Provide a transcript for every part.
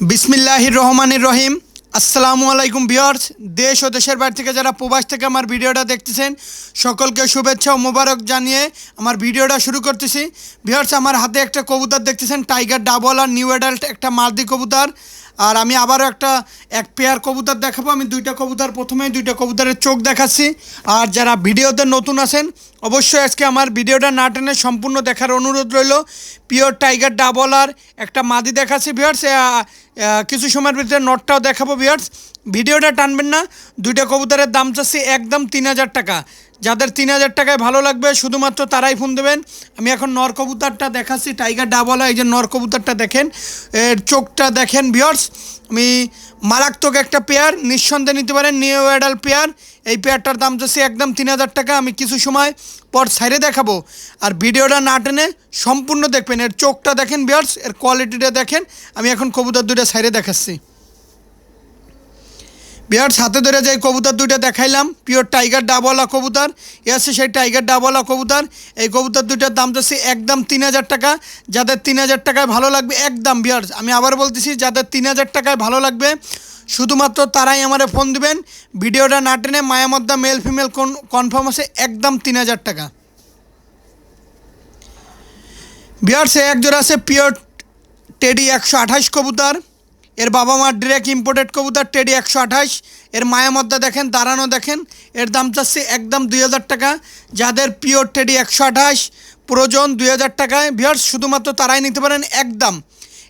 বিসমিল্লাহির রহমানির রহিম। আসসালামু আলাইকুম বিয়ার্স দেশ ও দেশের বাড়ি থেকে যারা প্রবাস থেকে আমার ভিডিওটা দেখতেছেন, সকলকে শুভেচ্ছা ও মোবারক জানিয়ে আমার ভিডিওটা শুরু করতেছি। বিয়ার্স আমার হাতে একটা কবুতর দেখতেছেন, টাইগার ডাবল আর নিউ অ্যাডাল্ট, একটা মালদি কবুতর। আর আমি আবারও একটা, এক পেয়ার কবুতর দেখাবো। আমি দুইটা কবুতর, প্রথমেই দুইটা কবুতরের চোখ দেখাচ্ছি। আর যারা ভিডিওতে নতুন আছেন, অবশ্যই আজকে আমার ভিডিওটা না টেনে সম্পূর্ণ দেখার অনুরোধ রইল। পিওর টাইগার ডাবল আর একটা মাদি দেখাচ্ছি ভিউয়ার্স কিছু সময়ের ভিতরে নটটাও দেখাবো ভিউয়ার্স ভিডিওটা টানবেন না, দুইটা কবুতরের দাম চাচ্ছি একদম তিন হাজার টাকা। যাদের তিন হাজার টাকায় ভালো লাগবে, শুধুমাত্র তারাই ফোন দেবেন। আমি এখন নরকবুতারটা দেখাচ্ছি টাইগার ডাবল এই যে নর কবুতরটা দেখেন, এর চোখটা দেখেন ভিওর্স আমি মারাত্মক একটা পেয়ার নিঃসন্দেহে নিতে পারেন নিউ অ্যাডাল পেয়ার এই পেয়ারটার দাম চাচ্ছি একদম তিন হাজার টাকা। আমি কিছু সময় পর সাইডে দেখাবো। আর ভিডিওটা না টেনে সম্পূর্ণ দেখবেন। এর চোখটা দেখেন ভিওর্স এর কোয়ালিটিটা দেখেন। আমি এখন কবুতর দুটো সাইডে দেখাচ্ছি। বিহার সাথে ধরে যে কবুতর দুইটা দেখাইলাম পিওর টাইগার ডাবলা কবুতর। এ আছে সেই টাইগার ডাবলা কবুতর। এই কবুতর দুইটার দাম যাচ্ছে একদম তিন হাজার টাকা। যাদের তিন হাজার টাকায় ভালো লাগবে, একদম বিহার আমি আবার বলতেছি, যাদের তিন হাজার টাকায় ভালো লাগবে, শুধুমাত্র তারাই আমারে ফোন দিবেন। ভিডিওটা না টেনে মায়ামদ্দা মেল ফিমেল কনফার্ম আছে, একদম তিন হাজার টাকা। বিহার সে একজোড়া আছে পিওর টেডি একশো আঠাশ কবুতর। এর বাবা মার ডিরেক্ট ইম্পোর্টেড কবুতর টেডি একশো আঠাশ, এর মায়ামদ্দা দেখেন, দাঁড়ানো দেখেন, এর দাম চাচ্ছে একদম দুই হাজার টাকা। যাদের পিওর টেডি একশো আঠাশ, প্রয়োজন দুই হাজার টাকায় ভিয়ার্স শুধুমাত্র তারাই নিতে পারেন একদম।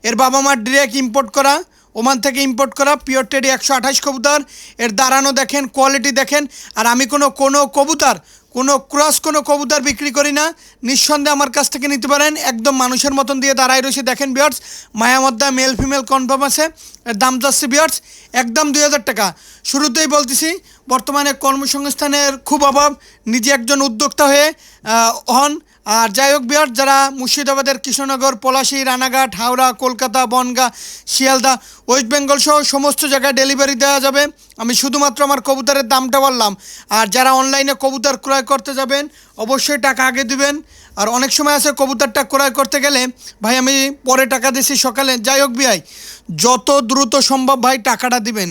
এর বাবা মার ডিরেক্ট ইম্পোর্ট করা ওমান থেকে ইম্পোর্ট করা পিওর টেডি একশো আঠাশ কবুতর। এর দাঁড়ানো দেখেন কোয়ালিটি দেখেন, আর আমি কোনো কোনো কবুতর, কোনো ক্রস কোনো কবুতর বিক্রি করি না। নিঃসন্দেহে আমার কাছ থেকে নিতে পারেন, একদম মানুষের মতন দিয়ে দাঁড়ায় রয়েছে। দেখেন বিয়ার্স মায়ামদ্দা মেল ফিমেল কনফার্ম আছে। এর দাম যাচ্ছে বিয়ার্স একদম দুই হাজার টাকা। শুরুতেই বলতেছি, বর্তমানে কর্মসংস্থানের খুব অভাব, নিজে একজন উদ্যোক্তা হয়ে হন। আর যাই হোক বিহার, যারা মুর্শিদাবাদের কৃষ্ণনগর, পলাশী, রানাঘাট, হাওড়া, কলকাতা, বনগা, শিয়ালদা, ওয়েস্ট বেঙ্গল সহ সমস্ত জায়গায় ডেলিভারি দেওয়া যাবে। আমি শুধুমাত্র আমার কবুতরের দামটা বললাম। আর যারা অনলাইনে কবুতর ক্রয় করতে যাবেন, অবশ্যই টাকা আগে দিবেন। আর অনেক সময় আছে কবুতরটা ক্রয় করতে গেলে, ভাই, আমি পরে টাকা দিছি সকালে। যাই হোক ভাই যত দ্রুত সম্ভব ভাই টাকাটা দিবেন।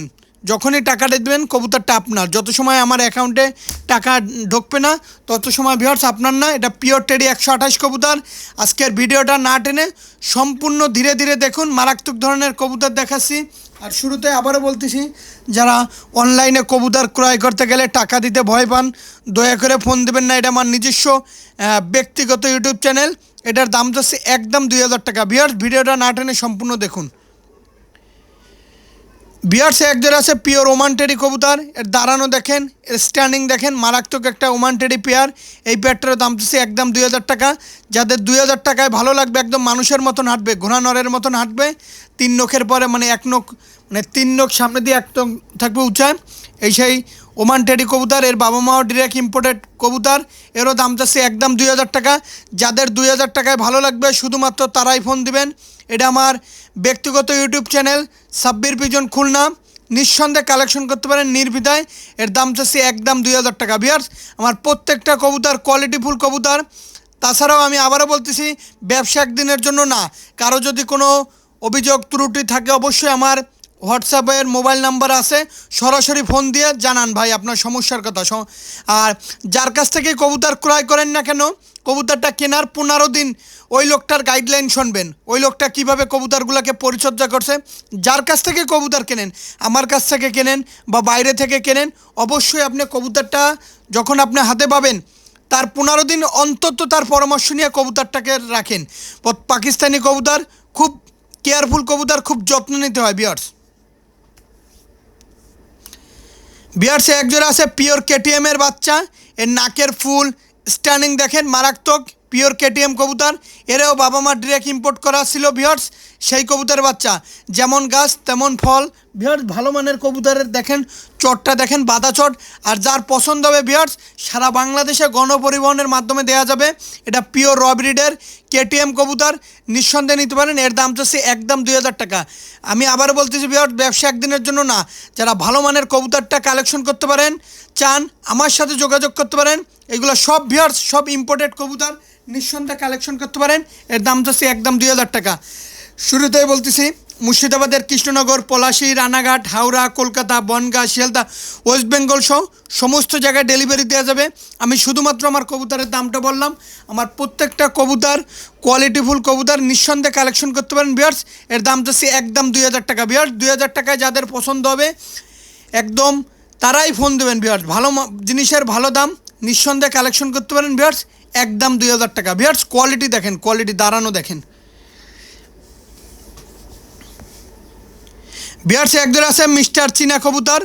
যখনই টাকাটা দেবেন, কবুতরটা আপনার। যত সময় আমার অ্যাকাউন্টে টাকা ঢুকবে না, তত সময় ভিওর্স আপনার না। এটা পিওর টেডি একশো আঠাশ কবুতর। আজকের ভিডিওটা না টেনে সম্পূর্ণ ধীরে ধীরে দেখুন, মারাত্মক ধরনের কবুতর দেখাচ্ছি। আর শুরুতে আবারও বলতেছি, যারা অনলাইনে কবুতর ক্রয় করতে গেলে টাকা দিতে ভয় পান, দয়া করে ফোন দেবেন না, এটা আমার নিজস্ব ব্যক্তিগত ইউটিউব চ্যানেল। এটার দাম যাচ্ছে একদম দুই হাজার টাকা। ভিওর্স ভিডিওটা না টেনে সম্পূর্ণ দেখুন। বিয়ার্সে একজন আছে পিওর ওমান টেডি কবুতর। এর দাঁড়ানো দেখেন, এর স্ট্যান্ডিং দেখেন, মারাত্মক একটা ওমান টেডি পেয়ার এই পেয়ারটার দাম দিচ্ছে একদম দুই হাজার টাকা। যাদের দুই হাজার টাকায় ভালো লাগবে, একদম মানুষের মতন হাঁটবে, ঘোড়া নরের মতন হাঁটবে। তিন নখের পরে মানে এক নখ মানে তিন নখ সামনে দিয়ে এক থাকবে উঁচায় এই সেই ওমান টেডি কবুতর, এর বাবা মাও ডিরেক্ট ইম্পোর্টেড কবুতর। এরও দাম চাচ্ছে একদম দুই হাজার টাকা। যাদের দুই হাজার টাকায় ভালো লাগবে, শুধুমাত্র তারাই ফোন দিবেন। এটা আমার ব্যক্তিগত YouTube channel Sabbir pigeon Khulna. নিঃসন্দেহে কালেকশন করতে পারেন নির্বিধায়। এর দাম চাচ্ছি একদম দুই হাজার টাকা। বিয়ার্স আমার প্রত্যেকটা কবুতর কোয়ালিটিফুল কবুতর। তাছাড়াও আমি আবারও বলতেছি, ব্যবসা একদিনের জন্য না। কারও যদি কোনো অভিযোগ ত্রুটি থাকে, অবশ্যই আমার হোয়াটসঅ্যাপের মোবাইল নাম্বার আছে, সরাসরি ফোন দিয়ে জানান ভাই আপনার সমস্যার কথা। আর যার কাছ থেকে কবুতর ক্রয় করেন না কেন, কবুতরটা কেনার পনেরো দিন ওই লোকটার গাইডলাইন শুনবেন। ওই লোকটা কীভাবে কবুতরগুলোকে পরিচর্যা করছে, যার কাছ থেকে কবুতর কেনেন, আমার কাছ থেকে কেনেন বা বাইরে থেকে কেনেন, অবশ্যই আপনি কবুতরটা যখন আপনি হাতে পাবেন, তার পনেরো দিন অন্তত তার পরামর্শ নিয়ে কবুতরটাকে রাখেন। পাকিস্তানি কবুতর খুব কেয়ারফুল কবুতর, খুব যত্ন নিতে হয় বিয়ার্স বিয়ার্সে একজোড়া আছে পিওর কেটিএম এর বাচ্চা। এর নাকের ফুল স্ট্যান্ডিং দেখেন, মারাত্মক, পিওর কেটিএম কবুতর। এরাও বাবা মা ডিরেক্ট ইম্পোর্ট করা ছিল বিয়ার্স, সেই কবুতরের বাচ্চা। যেমন গাছ, তেমন ফল। বিয়ার্স, ভালো মানের কবুতরের দেখেন চটটা দেখেন বাদা চট, আর যার পছন্দ হবে বিয়ার্স, সারা বাংলাদেশে গণপরিবহনের মাধ্যমে দেওয়া যাবে। এটা পিওর র ব্রিডের, কেটিএম কবুতর, নিঃসন্দেহে নিতে পারেন, এর দাম চাচ্ছে একদম দুই হাজার টাকা। আমি আবার বলতেছি বিয়ার্স, ব্যবসা একদিনের জন্য না, যারা ভালো মানের কবুতরটা কালেকশন করতে পারেন, চান, আমার সাথে যোগাযোগ করতে পারেন, এগুলো সব ভিয়ার্স সব ইম্পোর্টেড কবুতর, নিঃসন্দেহে কালেকশন করতে পারেন, এর দাম যাচ্ছে একদম দুই হাজার টাকা। শুরুতেই বলতেছি মুর্শিদাবাদের কৃষ্ণনগর, পলাশী, রানাঘাট, হাওড়া, কলকাতা, বনগাঁ, শিয়ালদা, ওয়েস্ট বেঙ্গল সহ সমস্ত জায়গায় ডেলিভারি দেওয়া যাবে। আমি শুধুমাত্র আমার কবুতরের দামটা বললাম। আমার প্রত্যেকটা কবুতর কোয়ালিটিফুল কবুতর, নিঃসন্দেহে কালেকশন করতে পারেন বিয়ার্স এর দাম যাচ্ছে একদম দুই হাজার টাকা। বিয়ার্স দুই হাজার টাকায় যাদের পছন্দ হবে, একদম তারাই ফোন দেবেন বিয়ার্স ভালো জিনিসের ভালো দাম, নিঃসন্দেহে কালেকশন করতে পারেন বিয়ার্স একদম দুই হাজার টাকা। বিয়ার্স কোয়ালিটি দেখেন কোয়ালিটি দাঁড়ানো দেখেন। বিহারসে একজন আছে মিস্টার চীনা কবুতর,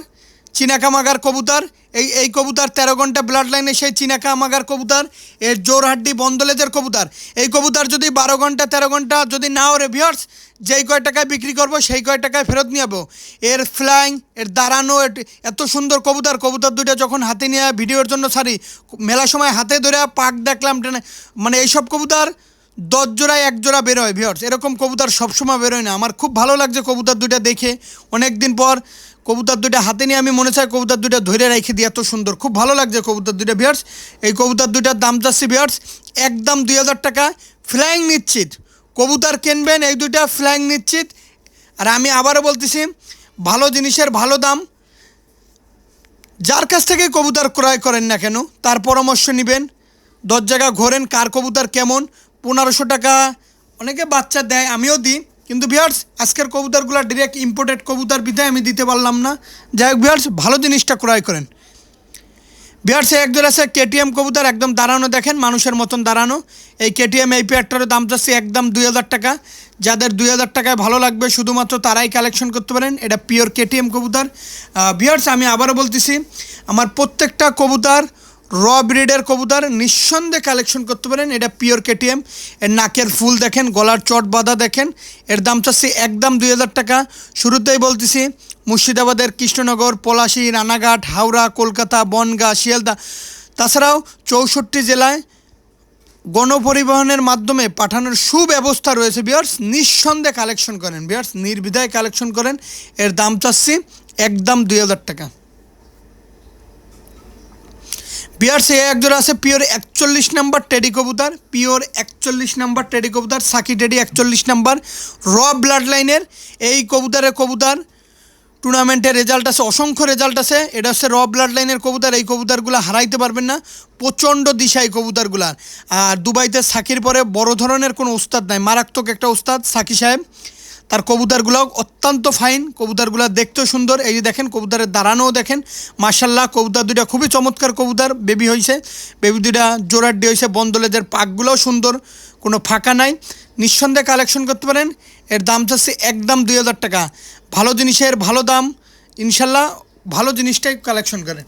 চীনা কামাগার কবুতর। এই এই কবুতর তেরো ঘণ্টা ব্লাড লাইনে সেই চীনা কামাগার কবুতর, এর জোরহাড্ডি বন্দলেজের কবুতর। এই কবুতর যদি বারো ঘণ্টা, তেরো ঘণ্টা যদি না ওরে ভিওর্স যেই কয় টাকায় বিক্রি করব, সেই কয় টাকায় ফেরত নিয়ে যাব এর ফ্লাইং এর দাঁড়ানো এত সুন্দর কবুতর কবুতর দুইটা যখন হাতে নিয়ে ভিডিওর জন্য সারি মেলা সময় হাতে ধরে পাক দেখলাম মানে এইসব কবুতর দশ জোড়ায় এক জোড়া বেরোয় ভিওর্স এরকম কবুতর সবসময় বেরোয় না। আমার খুব ভালো লাগছে কবুতর দুইটা দেখে। অনেক দিন পর কবুতর দুইটা হাতে নিয়ে আমি মনে চাই কবুতর দুইটা ধরে রেখে দিই, এত সুন্দর। খুব ভালো লাগছে কবুতর দুইটা ভিওর্স এই কবুতর দুইটার দাম যাচ্ছে ভিওর্স একদম দুই হাজার টাকা ফ্লাইং নিশ্চিত। কবুতর কিনবেন, এই দুইটা ফ্লাইং নিশ্চিত। আর আমি আবারও বলতেছি, ভালো জিনিসের ভালো দাম। যার কাছ থেকে কবুতর ক্রয় করেন না কেন, তার পরামর্শ নেবেন। দশ জায়গা ঘোরেন, কার কবুতর কেমন পনেরোশো টাকা। অনেকে বাচ্চা দেয়, আমিও দিই। কিন্তু বিহার্স আজকের কবুতরগুলো ডিরেক্ট ইম্পোর্টেড কবুতর বিধায় আমি দিতে পারলাম না। যাই হোক বিহার্স ভালো জিনিসটা ক্রয় করেন। বিহার্সে একজন আছে কেটিএম কবুতর, একদম দাঁড়ানো দেখেন, মানুষের মতন দাঁড়ানো। এই কেটিএম এই পেয়ারটারও দাম যাচ্ছে একদম দুই হাজার টাকা। যাদের দুই হাজার টাকায় ভালো লাগবে, শুধুমাত্র তারাই কালেকশন করতে পারেন। এটা পিওর কেটিএম কবুতর। বিহার্স আমি আবারও বলতেছি, আমার প্রত্যেকটা কবুতর র ব্রিডের কবুতর নিঃসন্দেহে কালেকশন করতে পারেন। এটা পিওর কেটিএম এর নাকের ফুল দেখেন, গলার চট বাঁধা দেখেন। এর দাম চাচ্ছি একদম দুই হাজার টাকা। শুরুতেই বলতেছি, মুর্শিদাবাদের কৃষ্ণনগর, পলাশী, রানাঘাট, হাওড়া, কলকাতা, বনগাঁ, শিয়ালদা। তাছাড়াও চৌষট্টি জেলায় গণপরিবহনের মাধ্যমে পাঠানোর সুব্যবস্থা রয়েছে বিয়ার্স নিঃসন্দেহে কালেকশন করেন বিয়ার্স নির্বিধায় কালেকশন করেন। এর দাম চাচ্ছি একদম দুই হাজার টাকা। বিয়ার্স এ একজোড়া আছে পিওর একচল্লিশ নাম্বার টেডি কবুতার, পিওর একচল্লিশ নাম্বার টেডি কবুতার, সাকি টেডি একচল্লিশ নাম্বার। র ব্লাড লাইনের এই কবুতারের কবুতার, টুর্নামেন্টের রেজাল্ট আছে, অসংখ্য রেজাল্ট আছে। এটা হচ্ছে র ব্লাড লাইনের কবুতর, এই কবুতরগুলো হারাইতে পারবেন না, প্রচণ্ড দিশাই কবুতরগুলার। আর দুবাইতে সাকির পরে বড় ধরনের কোনো উস্তাদ নাই, মারাত্মক একটা উস্তাদ সাকি সাহেব। তার কবুতরগুলো অত্যন্ত ফাইন। কবুতরগুলো দেখতেও সুন্দর। এই যে দেখেন, কবুতারের দাঁড়ানোও দেখেন। মার্শাল্লাহ কবুতর দুইটা খুবই চমৎকার কবুতর। বেবি হয়েছে বেবি দুইটা জোড়াড্ডি হয়েছে বন্দলেদের পাকগুলোও সুন্দর। কোনো ফাঁকা নাই। নিঃসন্দেহে কালেকশন করতে পারেন। এর দাম চাচ্ছে একদম দুই হাজার টাকা। ভালো জিনিসের ভালো দাম। ইনশাল্লাহ ভালো জিনিসটাই কালেকশন করেন।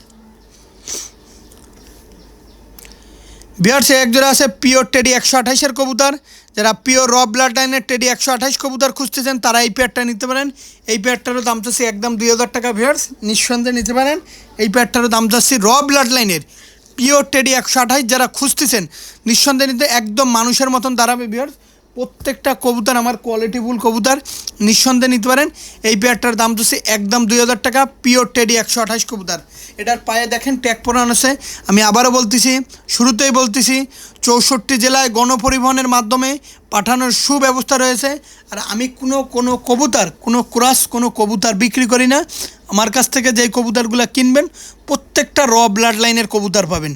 বিহারসে একজোড়া আছে পিওর টেডি একশো আঠাইশের কবুতর। যারা পিওর র ব্লাড লাইনের টেডি একশো আঠাশ কবুতর খুঁজতেছেন, তারা এই পেয়ারটা নিতে পারেন। এই পেয়ারটারও দাম চাচ্ছি একদম দুই হাজার টাকা ভিয়ার্স নিঃসন্দেহে নিতে পারেন। এই পেয়ারটারও দাম চাচ্ছি র ব্লাড লাইনের, পিওর টেডি একশো আঠাশ যারা খুঁজতেছেন, নিঃসন্দেহে নিতে একদম মানুষের মতন দাঁড়াবে ভিয়ার্স প্রত্যেকটা কবুতর আমার কোয়ালিটিফুল কবুতর, নিঃসন্দেহে নিতে পারেন। এই পেয়ারটার দাম তো হচ্ছে একদম দুই হাজার টাকা পিওর টেডি একশো আঠাশ কবুতর। এটার পায়ে দেখেন ট্যাগ পরানো আছে। আমি আবারও বলতেছি, শুরুতেই বলতেছি, চৌষট্টি জেলায় গণপরিবহনের মাধ্যমে পাঠানোর সুব্যবস্থা রয়েছে। আর আমি কোনো কোনো কবুতর, কোনো ক্রস, কোনো কবুতর বিক্রি করি না। আমার কাছ থেকে যেই কবুতরগুলো কিনবেন, প্রত্যেকটা র ব্লাড লাইনের কবুতর পাবেন।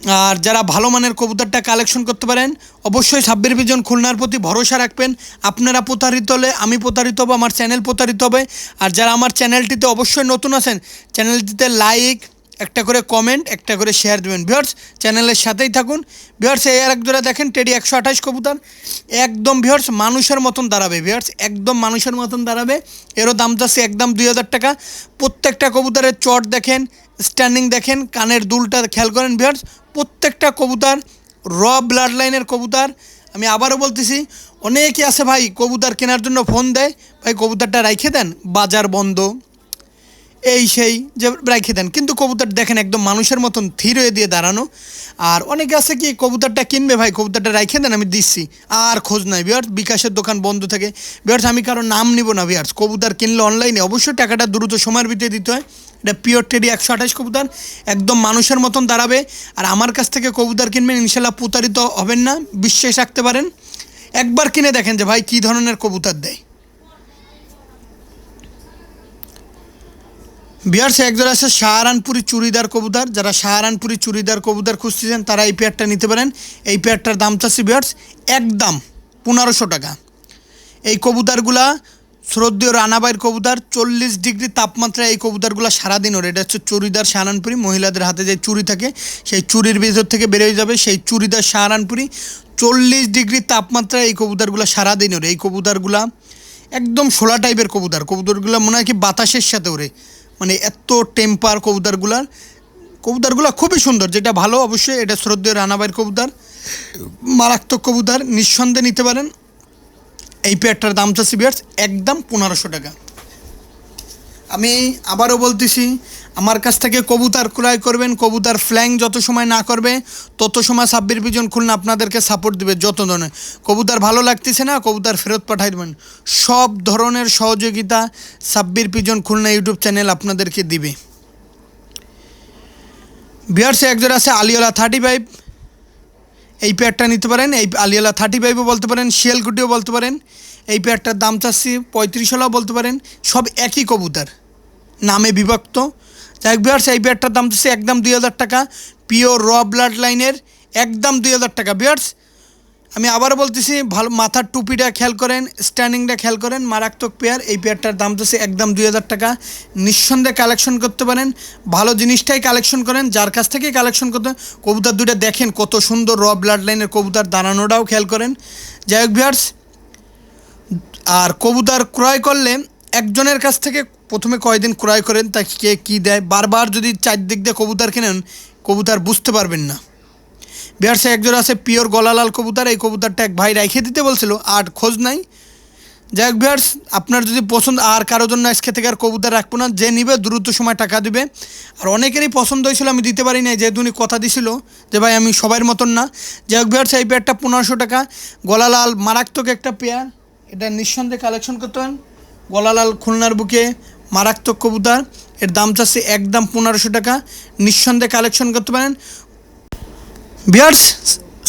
আর যারা ভালো মানের কবুতরটা কালেকশন করতে পারেন, অবশ্যই সাব্বির বিজন খুলনার প্রতি ভরসা রাখবেন। আপনারা প্রতারিত হলে আমি প্রতারিত হব, আমার চ্যানেল প্রতারিত হবে। আর যারা আমার চ্যানেলটিতে অবশ্যই নতুন আছেন চ্যানেলটিতে লাইক একটা করে কমেন্ট একটা করে শেয়ার দেবেন। ভিওর্স চ্যানেলের সাথেই থাকুন। ভিওর্স এই আর এক জোড়া দেখেন টেডি একশো আঠাশ কবুতর। একদম ভিওর্স মানুষের মতন দাঁড়াবে। ভিওর্স একদম মানুষের মতন দাঁড়াবে। এরও দাম যাচ্ছে একদম দুই হাজার টাকা। প্রত্যেকটা কবুতরের চট দেখেন স্ট্যান্ডিং দেখেন, কানের দুলটা খেয়াল করেন ভিয়ার্স প্রত্যেকটা কবুতার র ব্লাড লাইনের কবুতার। আমি আবারও বলতেছি, অনেকে আছে ভাই কবুতার কেনার জন্য ফোন দেয়, ভাই কবুতারটা রাইখে দেন, বাজার বন্ধ। এই সেই, যে রেখে দেন। কিন্তু কবুতর দেখেন একদম মানুষের মতন থির হয়ে দিয়ে দাঁড়ানো। আর অনেকে আছে কি, কবুতরটা কিনবে ভাই, কবুতরটা রেখে দেন, আমি দিচ্ছি। আর খোঁজ নাই বিয়ার্স বিকাশের দোকান বন্ধ থাকে। বিয়ার্স আমি কারও নাম নিব না বিয়ার্স কবুতর কিনলে অনলাইনে অবশ্যই টাকাটা দ্রুত সময়ের ভিতরে দিতে হয়। এটা পিওর টেডি একশো আঠাশ কবুতর, একদম মানুষের মতন দাঁড়াবে। আর আমার কাছ থেকে কবুতর কিনবেন ইনশাল্লাহ প্রতারিত হবেন না, বিশ্বাস রাখতে পারেন। একবার কিনে দেখেন যে ভাই কী ধরনের কবুতর দেয়। বিহার সে আছে সাহারানপুরি চুড়িদার কবুতর। যারা সাহারানপুরি চুড়িদার কবুতর খুঁজতেছেন, তারা এই পেয়ারটা নিতে পারেন। এই পেয়ারটার দাম চাচ্ছি বিহার্স একদম পনেরোশো টাকা। এই কবুতরগুলা শ্রদ্ধেয় রানাবাইয়ের কবুতর, চল্লিশ ডিগ্রি তাপমাত্রায় এই কবুতরগুলো সারাদিন ওর এটা হচ্ছে চুড়িদার সাহারানপুরি, মহিলাদের হাতে যে চুড়ি থাকে, সেই চুরির ভিতর থেকে বেরোয় যাবে সেই চুড়িদার সাহারানপুরি। চল্লিশ ডিগ্রি তাপমাত্রায় এই কবুতরগুলো সারাদিন ওরে এই কবুতরগুলা একদম শোলা টাইপের কবুতর। কবুতরগুলো মনে হয় কি বাতাসের সাথে ওরে মানে এত টেম্পার কবুতারগুলার। কবুতারগুলা খুবই সুন্দর, যেটা ভালো অবশ্যই, এটা শ্রদ্ধেয় রানাবাইয়ের কবুতার। মারাত্মক কবুতার, নিঃসন্দেহে নিতে পারেন। এই পেয়ারটার দাম চাচ্ছি বিয়ার্স একদম পনেরোশো টাকা। আমি আবারও বলতেছি, আমার কাছ থেকে কবুতার ক্রয় করবেন, কবুতার ফ্ল্যাং যত সময় না করবে, তত সময় সাব্বির পিজন খুলনা আপনাদেরকে সাপোর্ট দিবে, যত ধরনের। কবুতার ভালো লাগতেছে না, কবুতার ফেরত পাঠাই দেবেন। সব ধরনের সহযোগিতা Sabbir pigeon Khulna YouTube channel আপনাদেরকে দিবে। বিহার্সে একজন আছে আলিওলা থার্টি ফাইভ এই পেয়ারটা নিতে পারেন, এই আলিয়ালা থার্টি ফাইভও বলতে পারেন, শিয়ালকুটিও বলতে পারেন। এই পেয়ারটার দাম চাচ্ছি পঁয়ত্রিশ হলেও বলতে পারেন, সব একই কবুতর। নামে বিভক্ত। যাই বিয়ার্স এই পেয়ারটার দাম দিচ্ছে একদম দুই হাজার টাকা। পিওর র ব্লাড লাইনের একদম দুই হাজার টাকা। বিয়ার্স আমি আবার বলতেছি, ভালো মাথার টুপিটা খেয়াল করেন স্ট্যান্ডিংটা খেয়াল করেন, মারাত্মক পেয়ার। এই পেয়ারটার দাম তো একদম দুই হাজার টাকা। নিঃসন্দেহে কালেকশন করতে পারেন। ভালো জিনিসটাই কালেকশন করেন। যার কাছ থেকেই কালেকশন করতে কবুতর দুইটা দেখেন, কত সুন্দর র ব্লাড লাইনের কবুতার, দাঁড়ানোটাও খেয়াল করেন। যাই হোক ভিয়ার্স আর কবুতার ক্রয় করলে একজনের কাছ থেকে প্রথমে কয়দিন ক্রয় করেন তা কে কী দেয়, বারবার যদি চারদিক দিয়ে কবুতর কেনেন, কবুতর বুঝতে পারবেন না। বিহারসে একজন আছে, পিওর গলালাল কবুতর, এই কবুতরটা এক ভাই রেখে দিতে বলছিল, আর খোঁজ নাই। যাই হোক বিহার্স আপনার যদি পছন্দ, আর কারোর জন্য আজকে থেকে আর কবুতর রাখব না, যে নিবে দ্রুত সময় টাকা দিবে। আর অনেকেরই পছন্দ হয়েছিল, আমি দিতে পারি না যেহেতু উনি কথা দিছিল, যে ভাই আমি সবার মতন না। যাই হোক বিহার্স এই পেয়ারটা পনেরোশো টাকা। গলালাল মারাত্মক একটা পেয়ার, এটা নিঃসন্দেহে কালেকশন করতে পারেন। গলালাল খুলনার বুকে মারাত্মক কবুতর। এর দাম চাচ্ছে একদম পনেরোশো টাকা। নিঃসন্দেহে কালেকশন করতে পারেন। বিয়ার্স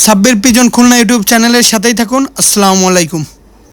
সাব্বির পিজন খুলনা ইউটিউব চ্যানেলের সাথেই থাকুন। আসসালামু আলাইকুম।